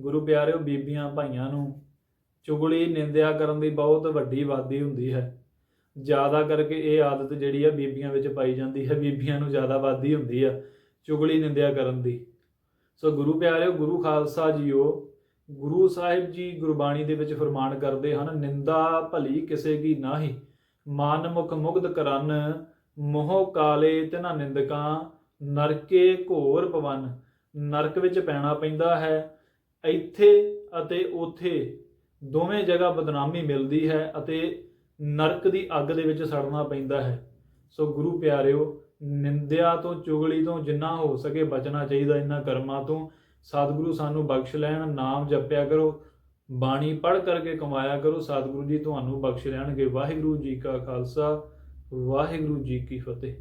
ਗੁਰੂ ਪਿਆਰਿਓ, ਬੀਬੀਆਂ, ਭਾਈਆਂ ਨੂੰ ਚੁਗਲੀ, ਨਿੰਦਿਆ ਕਰਨ ਦੀ ਬਹੁਤ ਵੱਡੀ ਵਾਦੀ ਹੁੰਦੀ ਹੈ। ਜ਼ਿਆਦਾ ਕਰਕੇ ਇਹ ਆਦਤ ਜਿਹੜੀ ਆ ਬੀਬੀਆਂ ਵਿੱਚ ਪਾਈ ਜਾਂਦੀ ਹੈ, ਬੀਬੀਆਂ ਨੂੰ ਜ਼ਿਆਦਾ ਵਾਦੀ ਹੁੰਦੀ ਆ ਚੁਗਲੀ, ਨਿੰਦਿਆ ਕਰਨ ਦੀ। ਸੋ ਗੁਰੂ ਪਿਆਰਿਓ, ਗੁਰੂ ਖਾਲਸਾ ਜੀਓ, ਗੁਰੂ ਸਾਹਿਬ ਜੀ ਗੁਰਬਾਣੀ ਦੇ ਵਿੱਚ ਫਰਮਾਨ ਕਰਦੇ ਹਨ, ਨਿੰਦਾ ਭਲੀ ਕਿਸੇ ਕੀ ਨਾਹੀ, ਮਨ ਮੁਖ ਮੁਗਧ ਕਰਨ, ਮੋਹ ਕਾਲੇ ਤਿਨਾ ਨਿੰਦਕਾਂ, ਨਰਕੇ ਘੋਰ ਪਵਨ। ਨਰਕ ਵਿੱਚ ਪੈਣਾ ਪੈਂਦਾ ਹੈ। ਇੱਥੇ ਅਤੇ ਉਥੇ ਦੋਵੇਂ ਜਗ੍ਹਾ ਬਦਨਾਮੀ ਮਿਲਦੀ ਹੈ ਅਤੇ ਨਰਕ ਦੀ ਅੱਗ ਦੇ ਵਿੱਚ ਸੜਨਾ ਪੈਂਦਾ ਹੈ। ਸੋ ਗੁਰੂ ਪਿਆਰਿਓ, ਨਿੰਦਿਆ ਤੋਂ, ਚੁਗਲੀ ਤੋਂ ਜਿੰਨਾ ਹੋ ਸਕੇ ਬਚਣਾ ਚਾਹੀਦਾ ਇਹਨਾਂ ਕਰਮਾਂ ਤੋਂ। ਸਤਿਗੁਰੂ ਸਾਨੂੰ ਬਖਸ਼ ਲੈਣ, ਨਾਮ ਜਪਿਆ ਕਰੋ, ਬਾਣੀ ਪੜ੍ਹ ਕਰਕੇ ਕਮਾਇਆ ਕਰੋ। ਸਤਿਗੁਰੂ ਜੀ, ਤੁਹਾਨੂੰ ਬਖਸ਼ ਲੈਣਗੇ। ਵਾਹਿਗੁਰੂ ਜੀ ਕਾ ਖਾਲਸਾ, ਵਾਹਿਗੁਰੂ ਜੀ ਕੀ ਫਤਿਹ।